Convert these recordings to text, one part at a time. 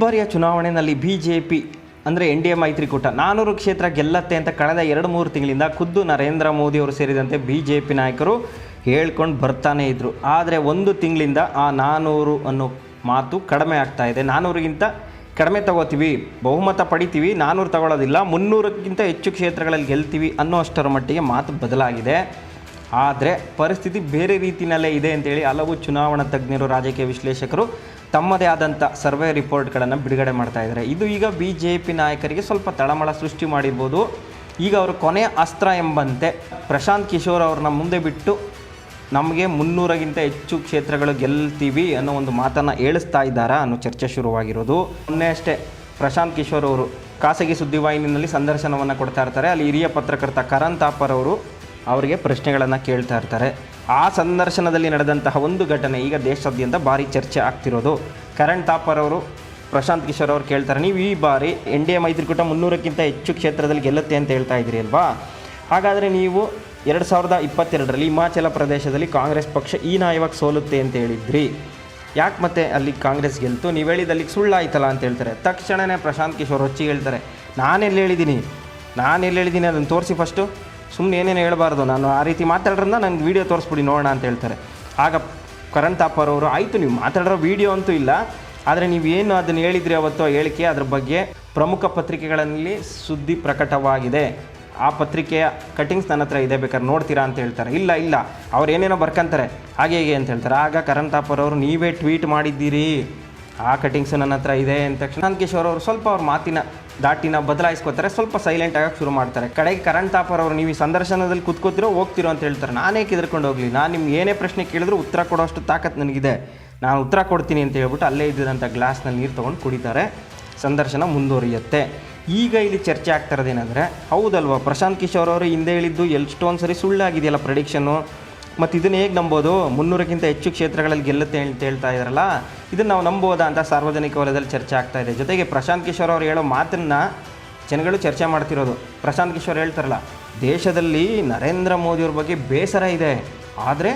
ಬಾರಿಯ ಚುನಾವಣೆಯಲ್ಲಿ B J P ಅಂದರೆ ಎನ್ ಡಿ ಎ ಮೈತ್ರಿಕೂಟ, ನಾನೂರು ಕ್ಷೇತ್ರ ಗೆಲ್ಲತ್ತೆ ಅಂತ ಕಳೆದ ಎರಡು ಮೂರು ತಿಂಗಳಿಂದ ಖುದ್ದು ನರೇಂದ್ರ ಮೋದಿ ಅವರು ಸೇರಿದಂತೆ ಬಿ ಜೆ ಪಿ ನಾಯಕರು ಹೇಳ್ಕೊಂಡು ಬರ್ತಾನೆ ಇದ್ದರು ಆದರೆ ಒಂದು ತಿಂಗಳಿಂದ ಆ ನಾನೂರು ಅನ್ನೋ ಮಾತು ಕಡಿಮೆ ಆಗ್ತಾ ಇದೆ. ನಾನೂರಿಗಿಂತ ಕಡಿಮೆ ತಗೋತೀವಿ, ಬಹುಮತ ಪಡಿತೀವಿ, ನಾನೂರು ತಗೊಳ್ಳೋದಿಲ್ಲ ಮುನ್ನೂರಕ್ಕಿಂತ ಹೆಚ್ಚು ಕ್ಷೇತ್ರಗಳಲ್ಲಿ ಗೆಲ್ತೀವಿ ಅನ್ನೋ ಅಷ್ಟರ ಮಟ್ಟಿಗೆ ಮಾತು ಬದಲಾಗಿದೆ. ಆದರೆ ಪರಿಸ್ಥಿತಿ ಬೇರೆ ರೀತಿಯಲ್ಲೇ ಇದೆ ಅಂತೇಳಿ ಹಲವು ಚುನಾವಣಾ ತಜ್ಞರು, ರಾಜಕೀಯ ವಿಶ್ಲೇಷಕರು ತಮ್ಮದೇ ಆದಂಥ ಸರ್ವೆ ರಿಪೋರ್ಟ್ಗಳನ್ನು ಬಿಡುಗಡೆ ಮಾಡ್ತಾ ಇದ್ದಾರೆ. ಇದು ಈಗ ಬಿ ಜೆ ಪಿ ನಾಯಕರಿಗೆ ಸ್ವಲ್ಪ ತಳಮಳ ಸೃಷ್ಟಿ ಮಾಡಿರ್ಬೋದು. ಈಗ ಅವರು ಕೊನೆಯ ಅಸ್ತ್ರ ಎಂಬಂತೆ ಪ್ರಶಾಂತ್ ಕಿಶೋರ್ ಅವ್ರನ್ನ ಮುಂದೆ ಬಿಟ್ಟು ನಮಗೆ ಮುನ್ನೂರಗಿಂತ ಹೆಚ್ಚು ಕ್ಷೇತ್ರಗಳು ಗೆಲ್ತೀವಿ ಅನ್ನೋ ಒಂದು ಮಾತನ್ನು ಹೇಳಿಸ್ತಾ ಇದ್ದಾರಾ ಅನ್ನೋ ಚರ್ಚೆ ಶುರುವಾಗಿರೋದು. ಮೊನ್ನೆ ಅಷ್ಟೇ ಪ್ರಶಾಂತ್ ಕಿಶೋರ್ ಅವರು ಖಾಸಗಿ ಸುದ್ದಿವಾಹಿನಿಯಲ್ಲಿ ಸಂದರ್ಶನವನ್ನು ಕೊಡ್ತಾ ಇರ್ತಾರೆ. ಅಲ್ಲಿ ಹಿರಿಯ ಪತ್ರಕರ್ತ ಕರಣ್ ಅವರು ಅವರಿಗೆ ಪ್ರಶ್ನೆಗಳನ್ನು ಕೇಳ್ತಾ ಇರ್ತಾರೆ. ಆ ಸಂದರ್ಶನದಲ್ಲಿ ನಡೆದಂತಹ ಒಂದು ಘಟನೆ ಈಗ ದೇಶಾದ್ಯಂತ ಭಾರಿ ಚರ್ಚೆ ಆಗ್ತಿರೋದು. ಕರಣ್ ಥಾಪರ್ ಅವರು, ಪ್ರಶಾಂತ್ ಕಿಶೋರ್ ಅವರು ಕೇಳ್ತಾರೆ, ನೀವು ಈ ಬಾರಿ ಎನ್ ಡಿ ಎ ಮೈತ್ರಿಕೂಟ ಮುನ್ನೂರಕ್ಕಿಂತ ಹೆಚ್ಚು ಕ್ಷೇತ್ರದಲ್ಲಿ ಗೆಲ್ಲುತ್ತೆ ಅಂತ ಹೇಳ್ತಾ ಇದ್ದೀರಿ ಅಲ್ವಾ? ಹಾಗಾದರೆ ನೀವು ಎರಡು ಸಾವಿರದ ಇಪ್ಪತ್ತೆರಡರಲ್ಲಿ ಹಿಮಾಚಲ ಪ್ರದೇಶದಲ್ಲಿ ಕಾಂಗ್ರೆಸ್ ಪಕ್ಷ ಈ ನಾಯವಾಗಿ ಸೋಲುತ್ತೆ ಅಂತ ಹೇಳಿದ್ರಿ. ಯಾಕೆ ಮತ್ತೆ ಅಲ್ಲಿ ಕಾಂಗ್ರೆಸ್ ಗೆಲ್ತು? ನೀವು ಹೇಳಿದ ಅಲ್ಲಿಗೆ ಸುಳ್ಳಾಯ್ತಲ್ಲ ಅಂತ ಹೇಳ್ತಾರೆ. ತಕ್ಷಣವೇ ಪ್ರಶಾಂತ್ ಕಿಶೋರ್ ಹೊಚ್ಚಿ ಹೇಳ್ತಾರೆ, ನಾನೆಲ್ಲಿ ಹೇಳಿದ್ದೀನಿ? ನಾನೆಲ್ಲಿ ಹೇಳಿದ್ದೀನಿ? ಅದನ್ನು ತೋರಿಸಿ ಫಸ್ಟು ಸುಮ್ಮನೆ ಏನೇನು ಹೇಳಬಾರ್ದು, ನಾನು ಆ ರೀತಿ ಮಾತಾಡ್ರನ್ನ ನನಗೆ ವೀಡಿಯೋ ತೋರಿಸ್ಬಿಡಿ, ನೋಡೋಣ ಅಂತ ಹೇಳ್ತಾರೆ. ಆಗ ಕರಣ್ ತಾಪರ್ ಅವರು, ಆಯಿತು, ನೀವು ಮಾತಾಡಿರೋ ವೀಡಿಯೋ ಅಂತೂ ಇಲ್ಲ, ಆದರೆ ನೀವು ಏನು ಅದನ್ನು ಹೇಳಿದ್ರಿ ಅವತ್ತು ಹೇಳಿಕೆ, ಅದ್ರ ಬಗ್ಗೆ ಪ್ರಮುಖ ಪತ್ರಿಕೆಗಳಲ್ಲಿ ಸುದ್ದಿ ಪ್ರಕಟವಾಗಿದೆ. ಆ ಪತ್ರಿಕೆಯ ಕಟಿಂಗ್ಸ್ ನನ್ನ ಹತ್ರ ಇದೆ ಬೇಕಾದ್ರೆ ನೋಡ್ತೀರಾ ಅಂತ ಹೇಳ್ತಾರೆ. ಇಲ್ಲ ಇಲ್ಲ, ಅವ್ರು ಏನೇನೋ ಬರ್ಕಂತಾರೆ, ಹಾಗೆ ಹೇಗೆ ಅಂತ ಹೇಳ್ತಾರೆ. ಆಗ ಕರಣ್ ತಾಪರ್ ಅವರು, ನೀವೇ ಟ್ವೀಟ್ ಮಾಡಿದ್ದೀರಿ ಆ ಕಟಿಂಗ್ಸು ನನ್ನ ಹತ್ರ ಇದೆ ಅಂದ ತಕ್ಷಣ ಶಾಂತ್ ಕಿಶೋರ್ ಅವರು ಸ್ವಲ್ಪ ಅವ್ರ ಮಾತಿನ ದಾಟಿನ ಬದಲಾಯಿಸ್ಕೋತಾರೆ, ಸ್ವಲ್ಪ ಸೈಲೆಂಟ್ ಆಗಕ್ಕೆ ಶುರು ಮಾಡ್ತಾರೆ. ಕಡೆಗೆ ಕರಣ್ ತಾಪರ್ ಅವರು ನೀವು ಈ ಸಂದರ್ಶನದಲ್ಲಿ ಕುತ್ಕೋತಿರೋ ಹೋಗ್ತಿರೋ ಅಂತ ಹೇಳ್ತಾರೆ. ನಾನೇ ಕೆದರ್ಕೊಂಡು ಹೋಗಲಿ. ನಾನು ನಿಮ್ಗೆ ಏನೇ ಪ್ರಶ್ನೆ ಕೇಳಿದ್ರು ಉತ್ತರ ಕೊಡೋಷ್ಟು ತಾಕತ್ ನನಗಿದೆ. ನಾನು ಉತ್ತರ ಕೊಡ್ತೀನಿ ಅಂತ ಹೇಳ್ಬಿಟ್ಟು ಅಲ್ಲೇ ಇದ್ದಿದ್ದಂಥ ಗ್ಲಾಸ್ನಲ್ಲಿ ನೀರು ತೊಗೊಂಡು ಕುಡಿತಾರೆ. ಸಂದರ್ಶನ ಮುಂದುವರಿಯುತ್ತೆ. ಈಗ ಇಲ್ಲಿ ಚರ್ಚೆ ಆಗ್ತಿರೋದೇನೆಂದರೆ ಹೌದಲ್ವಾ? ಪ್ರಶಾಂತ್ ಕಿಶೋರ್ ಅವರು ಹಿಂದೆ ಹೇಳಿದ್ದು ಎಷ್ಟೊಂದು ಸರಿ ಸುಳ್ಳಾಗಿದೆಯಲ್ಲ ಪ್ರೆಡಿಕ್ಷನ್ನು ಮತ್ತು ಇದನ್ನು ಹೇಗೆ ನಂಬೋದು? ಮುನ್ನೂರಕ್ಕಿಂತ ಹೆಚ್ಚು ಕ್ಷೇತ್ರಗಳಲ್ಲಿ ಗೆಲ್ಲುತ್ತೆ ಅಂತ ಹೇಳ್ತಾ ಇದ್ದಾರಲ್ಲ ಇದನ್ನು ನಾವು ನಂಬೋದಾ ಅಂತ ಸಾರ್ವಜನಿಕ ವಲಯದಲ್ಲಿ ಚರ್ಚೆ ಆಗ್ತಾ ಇದೆ. ಜೊತೆಗೆ ಪ್ರಶಾಂತ್ ಕಿಶೋರ್ ಅವರು ಹೇಳೋ ಮಾತನ್ನು ಜನಗಳು ಚರ್ಚೆ ಮಾಡ್ತಿರೋದು. ಪ್ರಶಾಂತ್ ಕಿಶೋರ್ ಹೇಳ್ತಾರಲ್ಲ, ದೇಶದಲ್ಲಿ ನರೇಂದ್ರ ಮೋದಿಯವ್ರ ಬಗ್ಗೆ ಬೇಸರ ಇದೆ. ಆದರೆ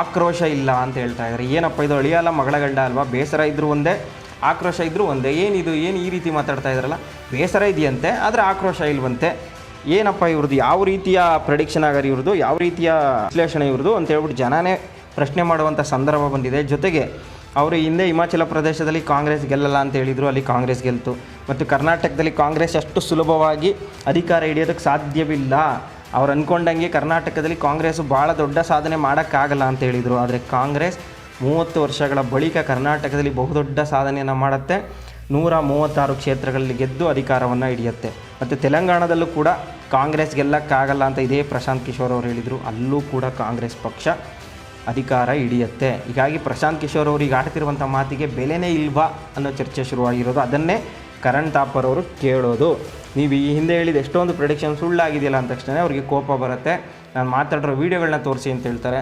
ಆಕ್ರೋಶ ಇಲ್ಲ ಅಂತ ಹೇಳ್ತಾ ಇದ್ದಾರೆ ಏನಪ್ಪ ಇದು ಅಳಿಯಲ್ಲ ಮಗಳ ಗಂಡ ಅಲ್ವಾ? ಬೇಸರ ಇದ್ದರೂ ಒಂದೇ, ಆಕ್ರೋಶ ಇದ್ದರೂ ಒಂದೇ. ಏನಿದು ಏನು ಈ ರೀತಿ ಮಾತಾಡ್ತಾ ಇದ್ದಾರಲ್ಲ ಬೇಸರ ಇದೆಯಂತೆ, ಆದರೆ ಆಕ್ರೋಶ ಇಲ್ವಂತೆ. ಏನಪ್ಪ ಇವ್ರದ್ದು, ಯಾವ ರೀತಿಯ ಪ್ರೆಡಿಕ್ಷನ್ ಆಗಾರಿ ಇವ್ರದ್ದು, ಯಾವ ರೀತಿಯ ವಿಶ್ಲೇಷಣೆ ಇವ್ರದ್ದು ಅಂತ ಹೇಳ್ಬಿಟ್ಟು ಜನನೇ ಪ್ರಶ್ನೆ ಮಾಡುವಂಥ ಸಂದರ್ಭ ಬಂದಿದೆ. ಜೊತೆಗೆ ಅವರು ಹಿಂದೆ ಹಿಮಾಚಲ ಪ್ರದೇಶದಲ್ಲಿ ಕಾಂಗ್ರೆಸ್ ಗೆಲ್ಲಲ್ಲ ಅಂತ ಹೇಳಿದರು, ಅಲ್ಲಿ ಕಾಂಗ್ರೆಸ್ ಗೆಲ್ತು. ಮತ್ತು ಕರ್ನಾಟಕದಲ್ಲಿ ಕಾಂಗ್ರೆಸ್ ಅಷ್ಟು ಸುಲಭವಾಗಿ ಅಧಿಕಾರ ಹಿಡಿಯೋದಕ್ಕೆ ಸಾಧ್ಯವಿಲ್ಲ. ಅವ್ರು ಅಂದ್ಕೊಂಡಂಗೆ ಕರ್ನಾಟಕದಲ್ಲಿ ಕಾಂಗ್ರೆಸ್ ಭಾಳ ದೊಡ್ಡ ಸಾಧನೆ ಮಾಡೋಕ್ಕಾಗಲ್ಲ ಅಂತ ಹೇಳಿದರು. ಆದರೆ ಕಾಂಗ್ರೆಸ್ ಮೂವತ್ತು ವರ್ಷಗಳ ಬಳಿಕ ಕರ್ನಾಟಕದಲ್ಲಿ ಬಹುದೊಡ್ಡ ಸಾಧನೆಯನ್ನು ಮಾಡುತ್ತೆ. ನೂರ ಮೂವತ್ತಾರು ಕ್ಷೇತ್ರಗಳಲ್ಲಿ ಗೆದ್ದು ಅಧಿಕಾರವನ್ನು ಹಿಡಿಯುತ್ತೆ. ಮತ್ತು ತೆಲಂಗಾಣದಲ್ಲೂ ಕೂಡ ಕಾಂಗ್ರೆಸ್ ಗೆಲ್ಲಕ್ಕಾಗಲ್ಲ ಅಂತ ಇದೇ ಪ್ರಶಾಂತ್ ಕಿಶೋರ್ ಅವರು ಹೇಳಿದರು. ಅಲ್ಲೂ ಕೂಡ ಕಾಂಗ್ರೆಸ್ ಪಕ್ಷ ಅಧಿಕಾರ ಹಿಡಿಯುತ್ತೆ. ಹೀಗಾಗಿ ಪ್ರಶಾಂತ್ ಕಿಶೋರ್ ಅವರು ಈಗ ಆಡ್ತಿರುವಂಥ ಮಾತಿಗೆ ಬೆಲೆನೇ ಇಲ್ವಾ ಅನ್ನೋ ಚರ್ಚೆ ಶುರುವಾಗಿರೋದು. ಅದನ್ನೇ ಕರಣ್ ತಾಪರ್ ಅವರು ಕೇಳೋದು. ನೀವು ಈ ಹಿಂದೆ ಹೇಳಿದ ಎಷ್ಟೊಂದು ಪ್ರಿಡಿಕ್ಷನ್ ಸುಳ್ಳಾಗಿದೆಯಲ್ಲ ಅಂದ ತಕ್ಷಣ ಅವರಿಗೆ ಕೋಪ ಬರುತ್ತೆ. ನಾನು ಮಾತಾಡಿರೋ ವೀಡಿಯೋಗಳನ್ನ ತೋರಿಸಿ ಅಂತ ಹೇಳ್ತಾರೆ.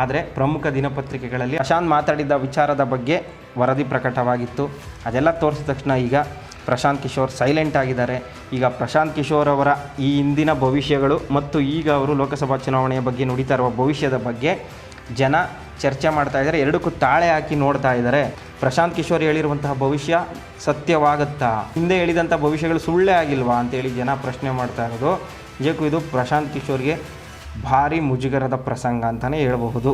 ಆದರೆ ಪ್ರಮುಖ ದಿನಪತ್ರಿಕೆಗಳಲ್ಲಿ ಪ್ರಶಾಂತ್ ಮಾತಾಡಿದ ವಿಚಾರದ ಬಗ್ಗೆ ವರದಿ ಪ್ರಕಟವಾಗಿತ್ತು. ಅದೆಲ್ಲ ತೋರಿಸಿದ ತಕ್ಷಣ ಈಗ ಪ್ರಶಾಂತ್ ಕಿಶೋರ್ ಸೈಲೆಂಟ್ ಆಗಿದ್ದಾರೆ. ಈಗ ಪ್ರಶಾಂತ್ ಕಿಶೋರ್ ಅವರ ಈ ಹಿಂದಿನ ಭವಿಷ್ಯಗಳು ಮತ್ತು ಈಗ ಅವರು ಲೋಕಸಭಾ ಚುನಾವಣೆಯ ಬಗ್ಗೆ ನುಡಿತಾ ಇರುವ ಭವಿಷ್ಯದ ಬಗ್ಗೆ ಜನ ಚರ್ಚೆ ಮಾಡ್ತಾ ಇದ್ದಾರೆ. ಎರಡಕ್ಕೂ ತಾಳೆ ಹಾಕಿ ನೋಡ್ತಾ ಇದ್ದಾರೆ. ಪ್ರಶಾಂತ್ ಕಿಶೋರ್ ಹೇಳಿರುವಂತಹ ಭವಿಷ್ಯ ಸತ್ಯವಾಗುತ್ತಾ? ಹಿಂದೆ ಹೇಳಿದಂಥ ಭವಿಷ್ಯಗಳು ಸುಳ್ಳೇ ಆಗಿಲ್ವಾ ಅಂತೇಳಿ ಜನ ಪ್ರಶ್ನೆ ಮಾಡ್ತಾ ಇರೋದು. ನಿಜಕ್ಕೂ ಇದು ಪ್ರಶಾಂತ್ ಕಿಶೋರ್ಗೆ ಭಾರಿ ಮುಜುಗರದ ಪ್ರಸಂಗ ಅಂತಲೇ ಹೇಳಬಹುದು.